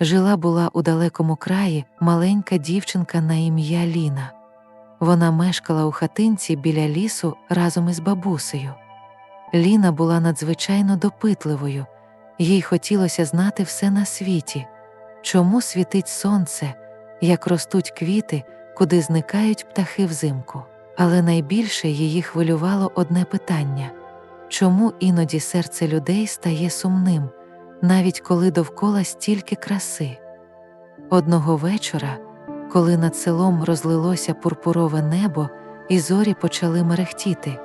Жила була у далекому краї маленька дівчинка на ім'я Ліна. Вона мешкала у хатинці біля лісу разом із бабусею. Ліна була надзвичайно допитливою, їй хотілося знати все на світі, чому світить сонце, як ростуть квіти, куди зникають птахи взимку. Але найбільше її хвилювало одне питання чому іноді серце людей стає сумним, навіть коли довкола стільки краси. Одного вечора, коли над селом розлилося пурпурове небо і зорі почали мерехтіти,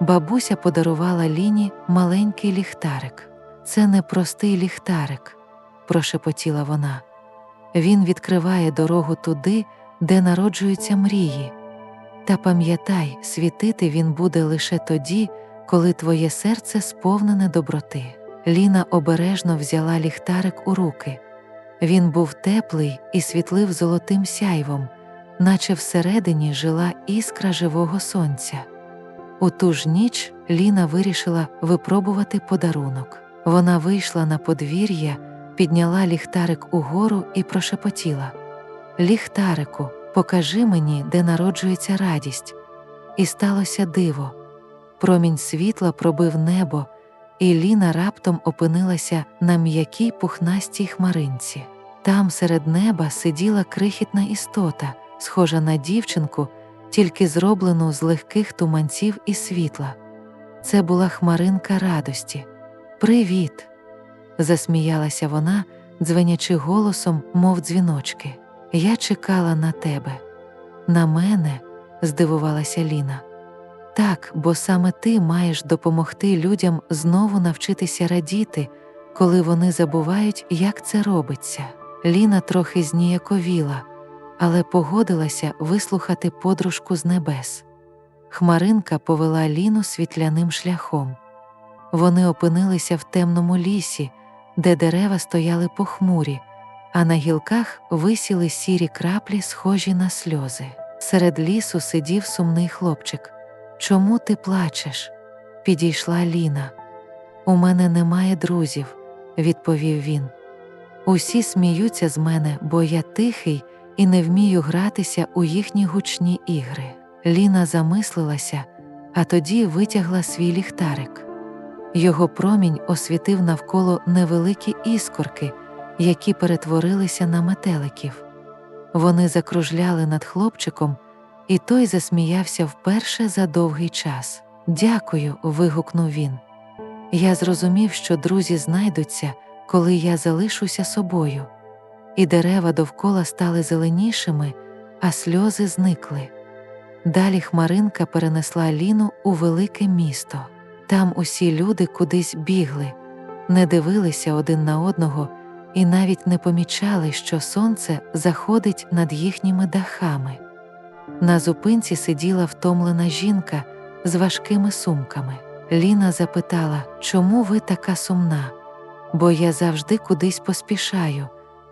бабуся подарувала Ліні маленький ліхтарик. Це не простий ліхтарик, прошепотіла вона. Він відкриває дорогу туди, де народжуються мрії. Та пам'ятай, світити він буде лише тоді, коли твоє серце сповнене доброти. Ліна обережно взяла ліхтарик у руки. Він був теплий і світлив золотим сяйвом, наче всередині жила іскра живого сонця. У ту ж ніч Ліна вирішила випробувати подарунок. Вона вийшла на подвір'я, підняла ліхтарик угору і прошепотіла Ліхтарику, покажи мені, де народжується радість. І сталося диво. Промінь світла пробив небо, і Ліна раптом опинилася на м'якій пухнастій хмаринці. Там серед неба сиділа крихітна істота, схожа на дівчинку, тільки зроблену з легких туманців і світла. Це була хмаринка радості. Привіт! засміялася вона, дзвенячи голосом, мов дзвіночки. Я чекала на тебе. На мене, здивувалася Ліна. Так, бо саме ти маєш допомогти людям знову навчитися радіти, коли вони забувають, як це робиться. Ліна трохи зніяковіла, але погодилася вислухати подружку з небес. Хмаринка повела Ліну світляним шляхом. Вони опинилися в темному лісі, де дерева стояли похмурі, а на гілках висіли сірі краплі, схожі на сльози. Серед лісу сидів сумний хлопчик. Чому ти плачеш? Підійшла Ліна. У мене немає друзів, відповів він. Усі сміються з мене, бо я тихий і не вмію гратися у їхні гучні ігри. Ліна замислилася, а тоді витягла свій ліхтарик. Його промінь освітив навколо невеликі іскорки, які перетворилися на метеликів. Вони закружляли над хлопчиком, і той засміявся вперше за довгий час. Дякую. вигукнув він. Я зрозумів, що друзі знайдуться, коли я залишуся собою, і дерева довкола стали зеленішими, а сльози зникли. Далі Хмаринка перенесла Ліну у велике місто. Там усі люди кудись бігли, не дивилися один на одного і навіть не помічали, що сонце заходить над їхніми дахами. На зупинці сиділа втомлена жінка з важкими сумками. Ліна запитала, чому ви така сумна? Бо я завжди кудись поспішаю,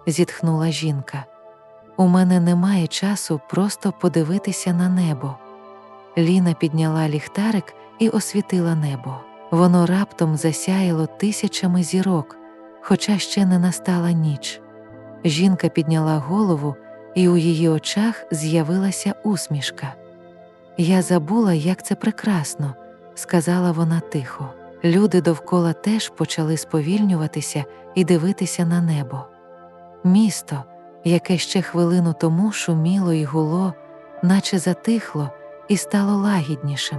зітхнула жінка. У мене немає часу просто подивитися на небо. Ліна підняла ліхтарик і освітила небо. Воно раптом засяяло тисячами зірок, хоча ще не настала ніч. Жінка підняла голову, і у її очах з'явилася усмішка. Я забула, як це прекрасно, сказала вона тихо. Люди довкола теж почали сповільнюватися і дивитися на небо. Місто, яке ще хвилину тому шуміло і гуло, наче затихло і стало лагіднішим.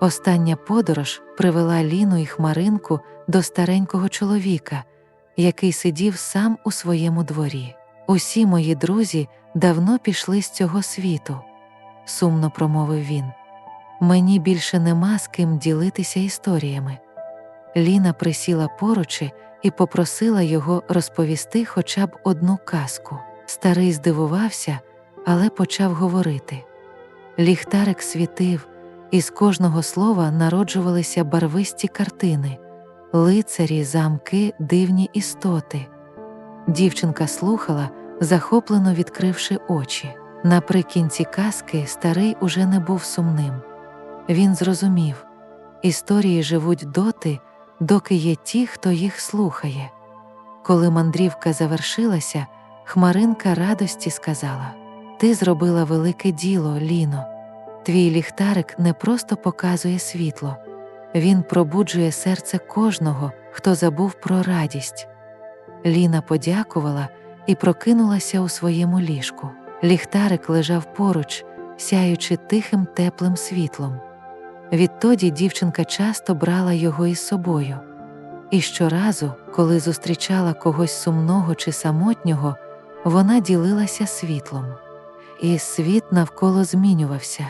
Остання подорож привела Ліну і Хмаринку до старенького чоловіка, який сидів сам у своєму дворі. Усі мої друзі давно пішли з цього світу, сумно промовив він. Мені більше нема з ким ділитися історіями. Ліна присіла поруч і попросила його розповісти хоча б одну казку. Старий здивувався, але почав говорити. Ліхтарик світив, і з кожного слова народжувалися барвисті картини, лицарі, замки, дивні істоти. Дівчинка слухала, захоплено відкривши очі. Наприкінці казки старий уже не був сумним. Він зрозумів історії живуть доти, доки є ті, хто їх слухає. Коли мандрівка завершилася, Хмаринка радості сказала: Ти зробила велике діло, Ліно. Твій ліхтарик не просто показує світло, він пробуджує серце кожного, хто забув про радість. Ліна подякувала і прокинулася у своєму ліжку. Ліхтарик лежав поруч, сяючи тихим теплим світлом. Відтоді дівчинка часто брала його із собою, і щоразу, коли зустрічала когось сумного чи самотнього, вона ділилася світлом, і світ навколо змінювався.